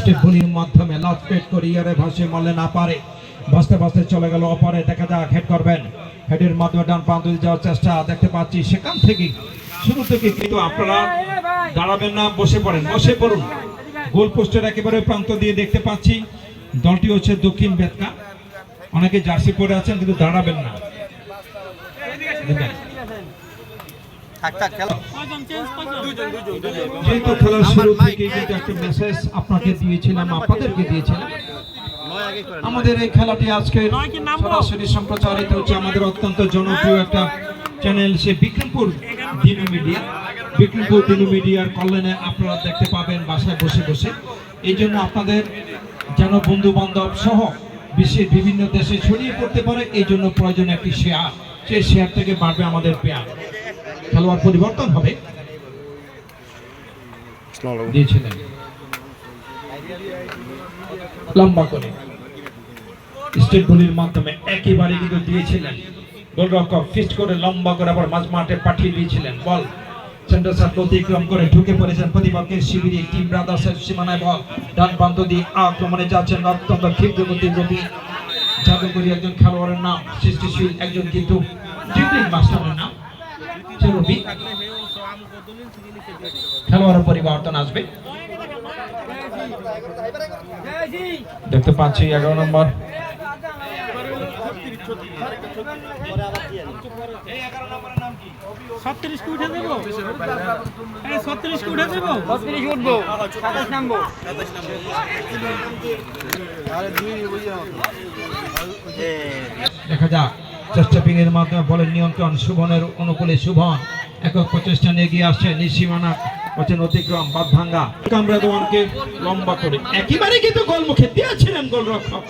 Step মাধ্যমে লাভ পেট করে ইয়ারে ভাসে না পারে। ভাসতে ভাসতে চলে গেল অপারে, দেখা যাক হেড করবেন। হেডের মাধ্যমে ডান দিয়ে যাওয়ার চেষ্টা দেখতে পাচ্ছি, সেখান থেকে শুরু থেকে কিন্তু আপনারা দাঁড়াবেন না, বসে পড়েন, বসে পড়ুন। গোল পোস্টের একেবারে প্রান্ত দিয়ে দেখতে পাচ্ছি, দলটি হচ্ছে দক্ষিণ বেতকা। অনেকে জার্সি পরে আছেন, কিন্তু দাঁড়াবেন না। যেহেতু খেলার শুরু থেকে কিন্তু একটা মেসেজ আপনাকে দিয়েছিলাম, আপনাদেরকে দিয়েছিলাম। আমাদের এই খেলাটি আজকে সরাসরি সম্প্রচারিত হচ্ছে আমাদের অত্যন্ত জনপ্রিয় একটা চ্যানেল সে বিক্রমপুর দিনু মিডিয়া বিক্রমপুর দিনু মিডিয়ার কল্যাণে আপনারা দেখতে পাবেন, বাসায় বসে বসে। এই জন্য আপনাদের যেন বন্ধু বান্ধব সহ বিশ্বের বিভিন্ন দেশে ছড়িয়ে পড়তে পারে, এই জন্য প্রয়োজন একটি শেয়ার সেই শেয়ার থেকে বাড়বে আমাদের পেয়ার। খেলোয়াড় পরিবর্তন হবে। লম্বা করে। স্টেট বলির মাধ্যমে একেবারে কিন্তু দিয়েছিলেন। গোলরক্ষক ফিস্ট করে লম্বা করে আবার মাঝ মাঠে পাঠিয়ে দিয়েছিলেন। বল। সেন্টার অতিক্রম করে ঢুকে পড়েছেন প্রতিপক্ষের শিবিরে টিম ব্রাদার্সের সীমানায় বল। ডান প্রান্ত দিয়ে আক্রমণে যাচ্ছেন অত্যন্ত জাদুকরি একজন খেলোয়াড়ের নাম, সৃষ্টিশীল একজন কিন্তু মাস্টারের নাম। সে রবি খেলোয়াড়ের পরিবর্তন আসবে। দেখতে পাচ্ছি এগারো নম্বর। ছত্রিশ কি উঠে দেবো? এই ছত্রিশ উঠে দেবো? ছত্রিশ উঠবো। সাতাশ নামবো। দেখা যাক। চেষ্টাপিং এর মাধ্যমে বলের নিয়ন্ত্রণ শুভনের অনুকূলে শুভন একক প্রচেষ্টা এগিয়ে আসছে নিশিমানা হচ্ছেন অতিক্রম বাদ ভাঙ্গা কামরা দোয়ানকে লম্বা করে। একেবারে কিন্তু গোলমুখে দিয়েছিলেন গোলরক্ষক।